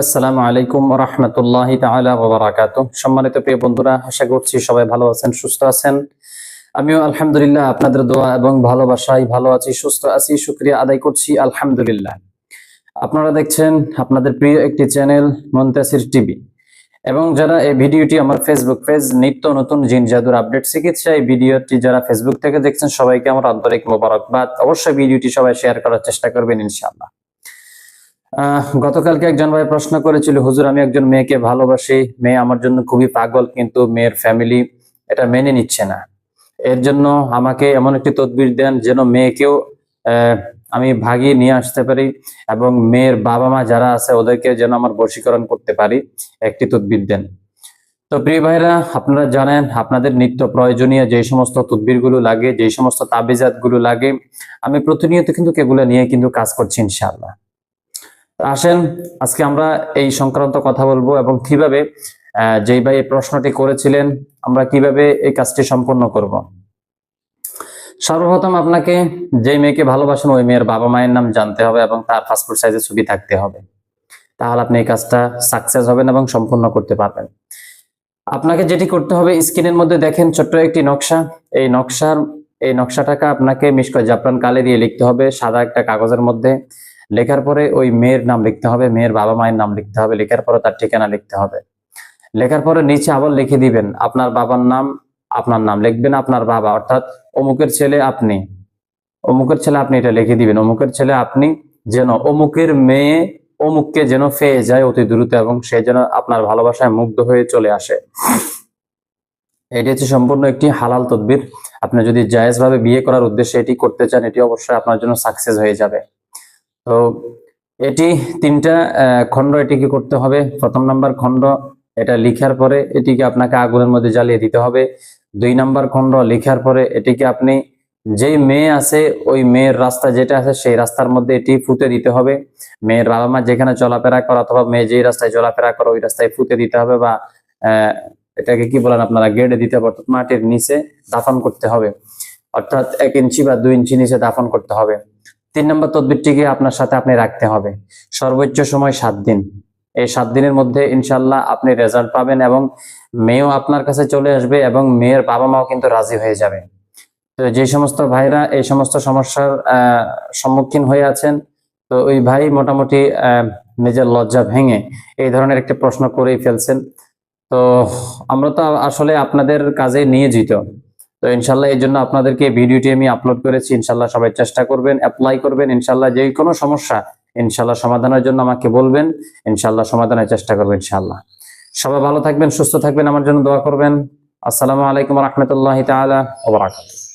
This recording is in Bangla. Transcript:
আসসালামু আলাইকুম রহমতুল্লাহ ওয়া সম্মানিত প্রিয় বন্ধুরা, আশা করছি সবাই ভালো আছেন, সুস্থ আছেন। আমিও আলহামদুলিল্লাহ আপনাদের দোয়া এবং ভালোবাসায় ভালো আছি, সুস্থ আছি, শুকরিয়া আদায় করছি, আলহামদুলিল্লাহ। আপনারা দেখছেন আপনাদের প্রিয় একটি চ্যানেল মন্তাসির টিভি। এবং যারা এই ভিডিওটি আমার ফেসবুক পেজ নিত্য নতুন জিন জাদুর আপডেট চিকিৎসা এই ভিডিওটি যারা ফেসবুক থেকে দেখছেন, সবাইকে আমার আন্তরিক মোবারকবাদ। অবশ্যই ভিডিওটি সবাই শেয়ার করার চেষ্টা করবেন, ইনশাআল্লাহ। গতকালকে একজন ভাই প্রশ্ন করেছিল, হুজুর, আমি একজন মেয়েকে ভালোবাসি। মেয়ে আমার জন্য খুবই পাগল, কিন্তু মেয়ের ফ্যামিলি এটা মেনে নিচ্ছে না। এর জন্য আমাকে এমন একটি তদবির দেন যেন মেয়েকেও আমি ভাগিয়ে নিয়ে আসতে পারি এবং মেয়ের বাবা মা যারা আছে, ওদেরকে যেন আমার বশীকরণ করতে পারি। একটি তদবির দেন। তো প্রিয় ভাইরা আপনারা জানেন, আপনাদের নিত্য প্রয়োজনীয় যে সমস্ত তদবিরগুলো লাগে, যে সমস্ত তাবিজাতগুলো লাগে, আমি প্রতিনিয়ত কিন্তু এগুলো নিয়ে কিন্তু কাজ করছি ইনশাআল্লাহ। আসেন, আজকে আমরা এই সংক্রান্ত কথা বলব এবং কীভাবে যেই ভাই এই প্রশ্নটি করেছিলেন, আমরা কীভাবে এই কাজটি সম্পন্ন করব। সর্বপ্রথম আপনাকে যেই মেয়েকে ভালোবাসেন, ওই মেয়ের বাবা মায়ের নাম জানতে হবে এবং তার পাসপোর্ট সাইজের ছবি থাকতে হবে। তাহলে আপনি এই কাজটা সাকসেস হবেন এবং সম্পূর্ণ করতে পারবেন। আপনাকে যেটি করতে হবে, স্ক্রিনের মধ্যে দেখেন ছোট্ট একটি নকশা। এই নকশার, এই নকশাটাকে আপনাকে মিশক জাফরান কালে দিয়ে লিখতে হবে, সাদা একটা কাগজের মধ্যে। লেখার পরে ওই মেয়ের নাম লিখতে হবে, মেয়ের বাবা মায়ের নাম লিখতে হবে, লেখার পরে তার ঠিকানা লিখতে হবে। লেখার পরে নিচে আবার লিখে দিবেন, আপনার বাবার নাম, আপনার নাম লিখবেন, আপনার বাবা। অর্থাৎ অমুকের ছেলে আপনি, অমুকের ছেলে আপনি এটা লিখে দিবেন, অমুকের ছেলে আপনি যেন অমুকের মেয়ে অমুককে যেন ফেয়ে যায় অতি দ্রুত এবং সে যেন আপনার ভালোবাসায় মুগ্ধ হয়ে চলে আসে। এটি হচ্ছে সম্পূর্ণ একটি হালাল তদবির। আপনি যদি জায়েজ ভাবে বিয়ে করার উদ্দেশ্যে এটি করতে চান, এটি অবশ্যই আপনার জন্য সাকসেস হয়ে যাবে। তো এটি তিনটা খণ্ড এটিকে করতে হবে। প্রথম নাম্বার খণ্ড, এটা লিখার পরে এটিকে আপনাকে আগুনের মধ্যে জ্বালিয়ে দিতে হবে। দুই নাম্বার খণ্ড লিখার পরে এটিকে আপনি যেই মেয়ে আছে, ওই মেয়ের রাস্তা যেটা আছে, সেই রাস্তার মধ্যে এটি ফুটে দিতে হবে। মেয়ের বাবা মা যেখানে চলাফেরা করে অথবা মেয়ে যেই রাস্তায় চলাফেরা করে, ওই রাস্তায় ফুটে দিতে হবে বা এটাকে কি বলেন আপনারা, গেড়ে দিতে হবে মাটির নিচে দাফন করতে হবে। অর্থাৎ এক ইঞ্চি বা দুই ইঞ্চি নিচে দাফন করতে হবে। তিন নম্বর তদবিরটিকে আপনার সাথে আপনি রাখতে হবে। সর্বোচ্চ সময় সাত দিন। এই সাত দিনের মধ্যে ইনশাল্লাহ আপনি রেজাল্ট পাবেন এবং মেয়েও আপনার কাছে চলে আসবে এবং মেয়ের বাবা মাও কিন্তু রাজি হয়ে যাবে। তো যে সমস্ত ভাইরা এই সমস্ত সমস্যার সম্মুখীন হয়ে আছেন, তো ওই ভাই মোটামুটি নিজের লজ্জা ভেঙে এই ধরনের একটি প্রশ্ন করেই ফেলছেন। তো আমরা তো আসলে আপনাদের কাজে নিয়োজিত। তো ইনশাল্লাহ এর জন্য আপনাদেরকে ভিডিওটি আমি আপলোড করেছি, ইনশাল্লাহ সবাই চেষ্টা করবেন অ্যাপ্লাই করবেন, ইনশাল্লাহ যে কোনো সমস্যা, ইনশাল্লাহ সমাধানের জন্য আমাকে বলবেন, ইনশাল্লাহ সমাধানের চেষ্টা করবেন ইনশাল্লাহ। সবাই ভালো থাকবেন, সুস্থ থাকবেন, আমার জন্য দোয়া করবেন। আসসালামু আলাইকুম রহমতুল্লাহ তাআলা ওয়া বারাকাতুহু।